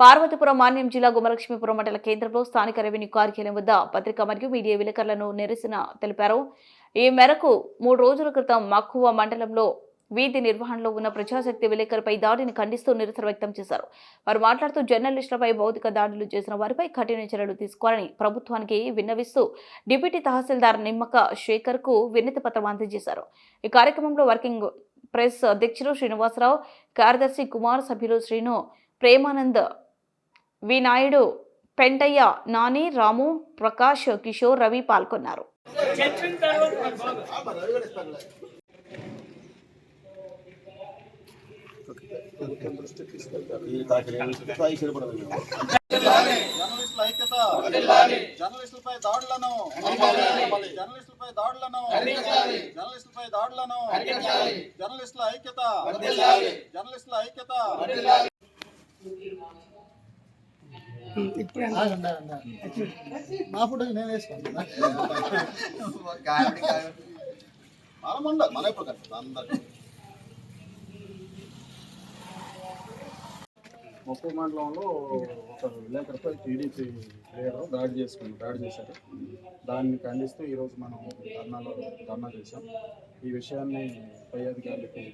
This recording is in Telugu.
పార్వతీపురం మాన్యం జిల్లా గుమలక్ష్మీపురం మండల కేంద్రంలో స్థానిక రెవెన్యూ కార్యాలయం వద్ద పత్రిక మరియు మీడియా విలేకరులను నిరసన తెలిపారు. ఈ మేరకు మూడు రోజుల క్రితం మక్కువ మండలంలో వీధి నిర్వహణలో ఉన్న ప్రజాశక్తి విలేకరులపై దాడిని ఖండిస్తూ నిరసన వ్యక్తం చేశారు. వారు మాట్లాడుతూ జర్నలిస్టులపై భౌతిక దాడులు చేసిన వారిపై కఠిన చర్యలు తీసుకోవాలని ప్రభుత్వానికి విన్నవిస్తూ డిప్యూటీ తహసీల్దార్ నిమ్మక శేఖర్కు వినతి పత్రం అందజేశారు. ఈ కార్యక్రమంలో వర్కింగ్ ప్రెస్ అధ్యక్షులు శ్రీనివాసరావు కార్యదర్శి కుమార్ సభ్యులు శ్రీను ప్రేమానంద్ వినాయుడు పెంటయ్య నాని రాము ప్రకాష్ కిషోర్ రవి పాల్గొన్నారు. జర్నలిస్టులపై దాడులను జర్నలిస్టులపై దాడులను జర్నలిస్టులపై దాడులను జర్నలిస్టుల ఐక్యత జర్నలిస్టుల ఐక్యత మా ఫోటో నేను వేసుకోండి మనం మన ఎప్పుడు అందరికి. మొక్కు మండలంలో ఒక విలేకరుపై టీడీపీ లీడర్ దాడి చేసుకుని దాడి చేశారు. దాన్ని ఖండిస్తూ ఈరోజు మనం ధర్నాలో ధర్నా చేశాం. ఈ విషయాన్ని పై అధికారులకి